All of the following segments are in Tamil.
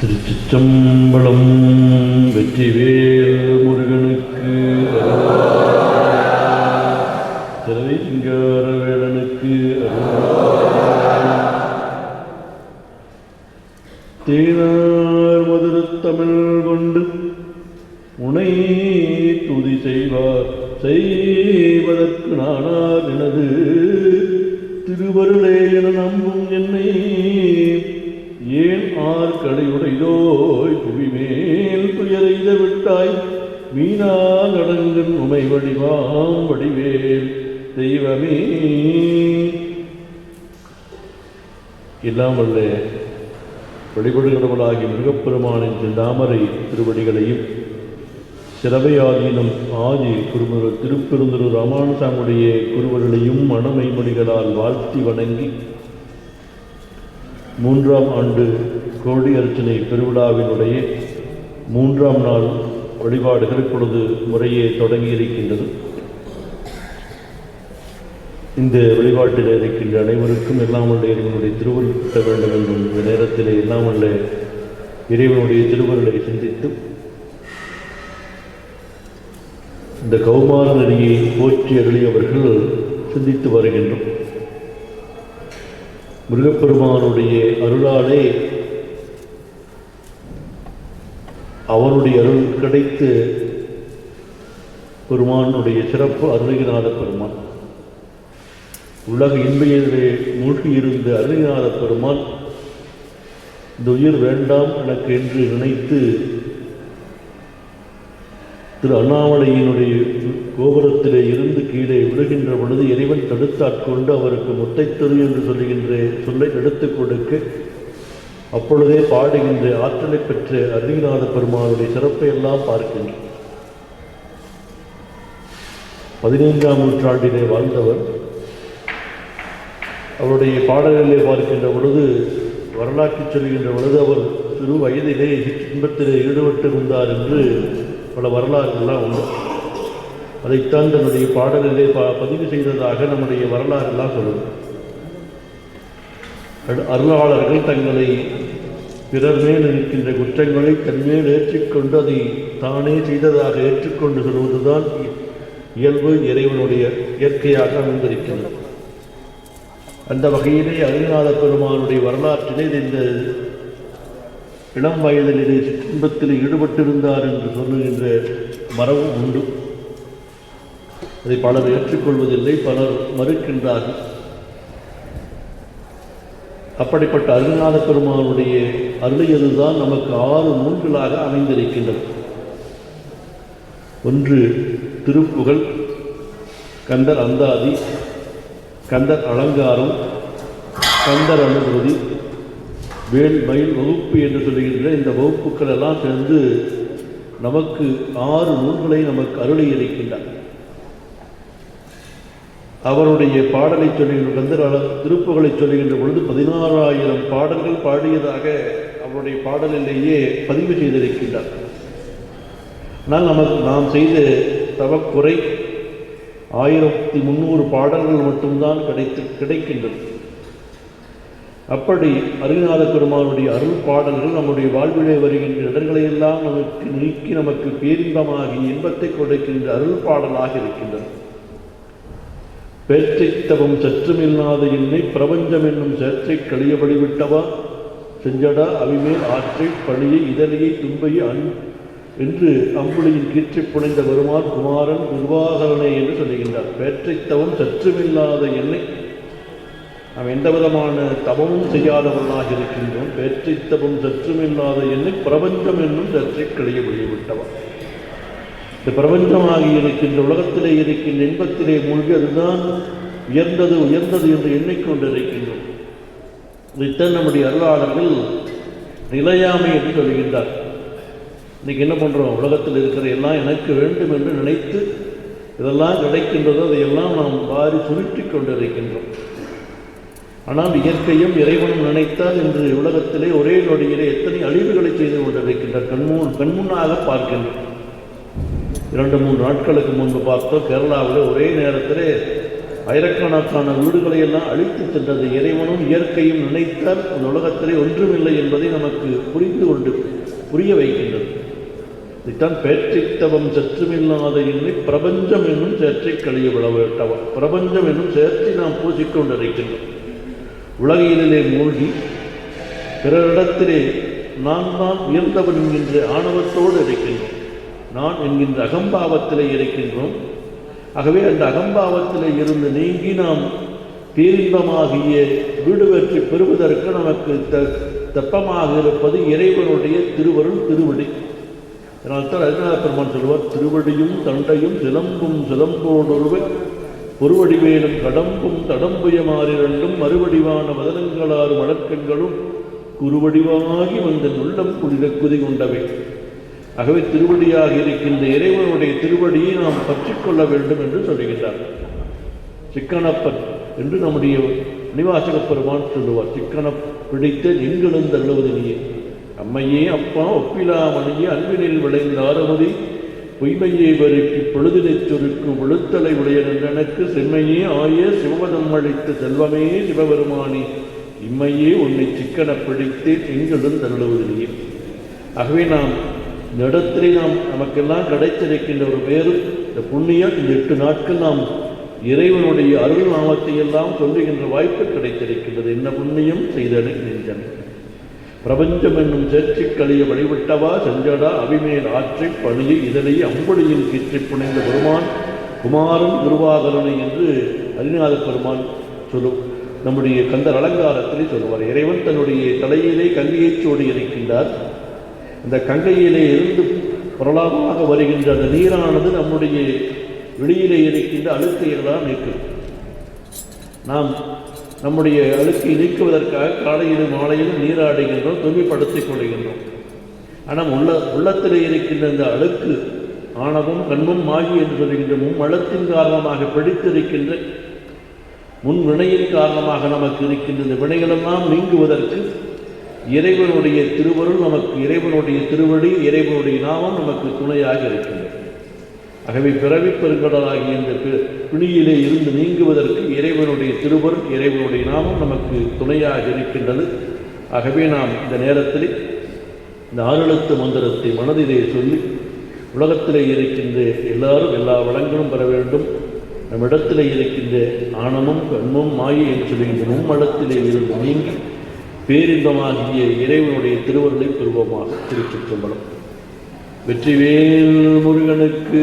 திருச்சிற்றம்பலம் வெற்றிவேல் முருகனுக்கு மீனா நடங்கன் உமை வடிவாம் வடிவேல் தெய்வமே. எல்லாம் வல்ல வழிபடுகிறவளாகிய மிருகப்பெருமானின் தாமரை திருவடிகளையும் சிறவையாதீனம் ஆதி குருமுரு திருப்பெருந்துரு ராமானுசாமுடைய குருவர்களையும் மனமைமொழிகளால் வாழ்த்தி வணங்கி மூன்றாம் ஆண்டு கோடி அர்ச்சனை பெருவிழாவினுடைய மூன்றாம் நாள் வழிபாடுகள் இப்பொழுது முறையே தொடங்கி இருக்கின்றது இந்த வழிபாட்டில் இருக்கின்ற அனைவருக்கும் எல்லாமல்ல இறைவனுடைய திருவருள் கிட்ட வேண்டும் என்றும் இந்த நேரத்தில் எல்லாமல்ல இறைவனுடைய திருவருளை சிந்தித்து இந்த கௌமார நதியை போற்றி அருளியவர்கள் சிந்தித்து வருகின்றோம். முருகப்பெருமானுடைய அருளாலே அவனுடைய அருள் கிடைத்து பெருமானுடைய சிறப்பு அருணகிநாத பெருமான். உலக இன்மையிலே மூழ்கியிருந்த அருணகிநாத பெருமான். இந்த உயிர் வேண்டாம் எனக்கு என்று நினைத்து திரு அண்ணாமலையினுடைய கோபுரத்திலே இருந்து கீழே விழுகின்ற பொழுது இறைவன் தடுத்தாட்கொண்டு அவருக்கு முத்தைத்தரு என்று சொல்லுகின்ற சொல்லை எடுத்துக் கொடுக்க அப்பொழுதே பாடுகின்ற ஆற்றலை பெற்ற அருணகிநாத பெருமானுடைய சிறப்பை எல்லாம் பார்க்கின்றோம் பதினைந்தாம் நூற்றாண்டிலே வாழ்ந்தவர். அவருடைய பாடல்களை பார்க்கின்ற பொழுது வரலாற்று சொல்கின்ற பொழுது அவர் சிறு வயதிலே இன்பத்திலே ஈடுபட்டிருந்தார் என்று பல வரலாறுகள்லாம் உண்டு. அதைத்தான் தன்னுடைய பாடலிலே ப பதிவு செய்ததாக நம்முடைய வரலாறுலாம் சொல்லுது. அருளாளர்கள் தங்களை பிறர் மேல் இருக்கின்ற குற்றங்களை தன்மேல் ஏற்றிக்கொண்டு அதை தானே செய்ததாக ஏற்றுக்கொண்டு சொல்வதுதான் இ- இயல்பு இறைவனுடைய இயற்கையாக அமைந்திருக்கின்றது அந்த வகையிலே அருநாத பெருமானுடைய வரலாற்றிலே இந்த இளம் வயதிலே துன்பத்தில் ஈடுபட்டிருந்தார் என்று சொல்லுகின்ற மரபும் உண்டு. அதை பலர் ஏற்றுக்கொள்வதில்லை பலர் மறுக்கின்றார்கள். அப்படிப்பட்ட அருநாத பெருமானுடைய அருளியதுதான் நமக்கு ஆறு நூல்களாக அமைந்திருக்கின்றது ஒன்று திருப்புகழ் கந்தர் அந்தாதி கந்தர் அலங்காரம் கந்தர் அனுபூதி வேல் மயில் வகுப்பு என்று சொல்லுகின்ற இந்த வகுப்புகள் எல்லாம் சேர்ந்து நமக்கு ஆறு நூல்களை நமக்கு அருளி இருக்கின்றார் அவருடைய பாடலை சொல்லுகின்ற கந்தர் அல திருப்புகளை சொல்லுகின்ற பொழுது பதினாறாயிரம் பாடல்கள் பாடியதாக அவருடைய பாடலிலேயே பதிவு செய்திருக்கின்றார். ஆனால் நமக்கு நாம் செய்த தவக்குறை ஆயிரத்தி முந்நூறு பாடல்கள் மட்டும்தான் கிடைத்து கிடைக்கின்றது. அப்படி அருணாத பெருமானுடைய அருள் பாடல்கள் நம்முடைய வாழ்விலே வருகின்ற இடங்களையெல்லாம் நமக்கு நீக்கி நமக்கு பேரின்பமாகி இன்பத்தை கொடுக்கின்ற அருள் பாடலாக இருக்கின்றது. பேற்றைத்தவம் சற்றுமில்லாத என்னை பிரபஞ்சம் என்னும் சேற்றை கழியபடி விட்டவா? செஞ்சடா அவிமேல் ஆற்றை பழியை இதழையை துன்பையை அன் என்று அம்புலியின் கீற்றை புனைந்த வருமான் குமாரன் நிர்வாகரனே என்று சொல்லுகின்றார். பேற்றைத்தவம் சற்றுமில்லாத என்னை நாம் எந்த விதமான தவமும் செய்யாதவர்களாக இருக்கின்றோம். பேற்றைத்தவம் சற்றுமில்லாத என்னை பிரபஞ்சம் என்னும் சற்றை கிளைய விட்டவன் இந்த பிரபஞ்சமாகி இருக்கின்ற உலகத்திலே இருக்கின்ற இன்பத்திலே மூழ்கி அதுதான் உயர்ந்தது உயர்ந்தது என்று எண்ணிக்கொண்டிருக்கின்றோம் இதைத்தான் நம்முடைய அருளாளர்கள் நிலையாமை என்று சொல்கின்றார். இன்றைக்கி என்ன பண்ணுறோம் உலகத்தில் இருக்கிற எல்லாம் எனக்கு வேண்டும் என்று நினைத்து இதெல்லாம் கிடைக்கின்றதோ அதையெல்லாம் நாம் வாரி சுருட்டி கொண்டிருக்கின்றோம். ஆனால் இயற்கையும் இறைவனும் நினைத்தால் இன்று உலகத்திலே ஒரே நொடியிலே எத்தனை அழிவுகளை செய்து கொண்டிருக்கின்ற கண்முன் கண்முன்னாக பார்க்கின்றோம். இரண்டு மூன்று நாட்களுக்கு முன்பு பார்த்தோம் கேரளாவில் ஒரே நேரத்திலே ஆயிரக்கணக்கான வீடுகளை எல்லாம் அழித்து சென்றது. இறைவனும் இயற்கையும் நினைத்தால் இந்த உலகத்திலே ஒன்றுமில்லை என்பதை நமக்கு புரிந்து கொண்டு புரிய வைக்கின்றது. இதைத்தான் பேற்றித்தவம் சற்றுமில்லாத என்னை பிரபஞ்சம் என்னும் சேற்றை கழிய விளவிட்டவா பிரபஞ்சம் என்னும் சேற்றை நாம் பூசிக்கொண்டிருக்கின்றோம். உலகியலிலே மூழ்கி பிறரிடத்திலே நான் தான் உயர்ந்தவன் என்கின்ற ஆணவத்தோடு இருக்கின்றோம். நான் என்கின்ற அகம்பாவத்திலே இருக்கின்றோம். ஆகவே அந்த அகம்பாவத்தில் இருந்து நீங்கி நாம் பேரின்பமாகிய வீடு வெற்றி பெறுவதற்கு நமக்கு த தெப்பமாக இருப்பது இறைவனுடைய திருவருள் திருவடி. அதனால்தான் அருணாத பெருமான் சொல்வார் திருவடியும் தண்டையும் சிலம்பும் சிலம்போடொருவர் பொருவடிவேலும் கடம்பும் தடம்புயமாறிரண்டும் மறுவடிவான மதனங்களாறு வழக்கங்களும் குருவடிவாகி வந்த உள்ளம் குளிர குதி கொண்டவை. ஆகவே திருவடியாக இருக்கின்ற இறைவனுடைய திருவடியை நாம் பற்றிக்கொள்ள வேண்டும் என்று சொல்லுகின்றார். சிக்கனப்பன் என்று நம்முடைய நிவாசக பெருமான் சொல்லுவார். சிக்கன பிடித்த எங்கிழந்து தள்ளுவது நீயே அம்மையே அப்பா ஒப்பிலாமணியே அன்பினில் விளைந்த ஆரமுதி பொய்மையை வருக்கு பொழுதினை சொருக்கு விழுத்தலை உடையன் எனக்கு செம்மையே ஆய சிவபதம் அளித்த செல்வமே சிவபெருமானி. இம்மையே உன்னை சிக்கன பிடித்து எங்களும் தள்ளுவதில்லையே நீயே ஆகவே நாம் இந்த இடத்திலே நாம் நமக்கெல்லாம் கிடைத்திருக்கின்ற ஒரு பேரும் இந்த புண்ணியம் இந்த எட்டு நாட்கள் நாம் இறைவனுடைய அருள் நாமத்தை எல்லாம் சொல்லுகின்ற வாய்ப்பு கிடைத்திருக்கின்றது. என்ன புண்ணியம்? செய்தனை நெஞ்சன் பிரபஞ்சம் என்னும் சேற்றி கழிய வழிவிட்டவா செஞ்சடா அபிமேல் ஆற்றை பணியை இதனை அம்பொழியில் கீற்றி புனைந்த பெருமான் குமாரன் குருவாகரனை என்று அரிநாத பெருமான் சொல்லும். நம்முடைய கந்தர் அலங்காரத்திலே சொல்லுவார் இறைவன் தன்னுடைய தலையிலே கங்கையைச் சோடி இருக்கின்றார் இந்த கங்கையிலே இருந்து பிரலாபமாக வருகின்ற அந்த நீரானது நம்முடைய வெளியிலே இருக்கின்ற அழுக்கையெல்லாம் நீக்கும் நாம் நம்முடைய அழுக்கை நீக்குவதற்காக காலையிலும் மாலையிலும் நீராடுகின்றோம் தூய்மைப்படுத்திக் கொள்கின்றோம். ஆனால் உள்ள உள்ளத்தில் இருக்கின்ற இந்த அழுக்கு ஆணவம் கண்மும் மாகி என்று சொல்கின்ற மும்மழத்தின் காரணமாக பிடித்திருக்கின்ற முன் வினையின் காரணமாக நமக்கு இருக்கின்ற இந்த வினைகளெல்லாம் நீங்குவதற்கு இறைவனுடைய திருவருள் நமக்கு இறைவனுடைய திருவடி இறைவனுடைய நாமம் நமக்கு துணையாக இருக்கின்றது. ஆகவே பிறவி பெருங்கடலாகிய இந்த பிணியிலே இருந்து நீங்குவதற்கு இறைவனுடைய திருவருள் இறைவனுடைய நாமம் நமக்கு துணையாக இருக்கின்றது. ஆகவே நாம் இந்த நேரத்தில் இந்த ஆறெழுத்து மந்திரத்தை மனதிலே சொல்லி உலகத்திலே இருக்கின்ற எல்லாரும் எல்லா வளங்களும் பெற வேண்டும். நம்மிடத்திலே இருக்கின்ற ஆணமும் கண்மும் மாயை என்று சொல்லுகின்ற மும்மடத்திலே இருந்து நீங்கி பேரின்பமாகிய இறைவனுடைய திருவருளை பெறுவோமாக திருச்சிற்றம்பலம். வெற்றிவேல் முருகனுக்கு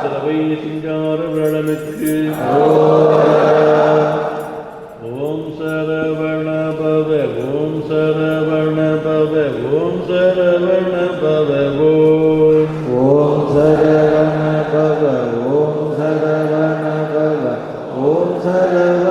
சிலவை சிங்கார வேளனுக்கு ஓம் சரவண பவ ஓம் சரவண பவ ஓம் சரவண பவ ஓம். ஓம் சரவண பவ ஓம் சரவண பவ ஓம் சரவண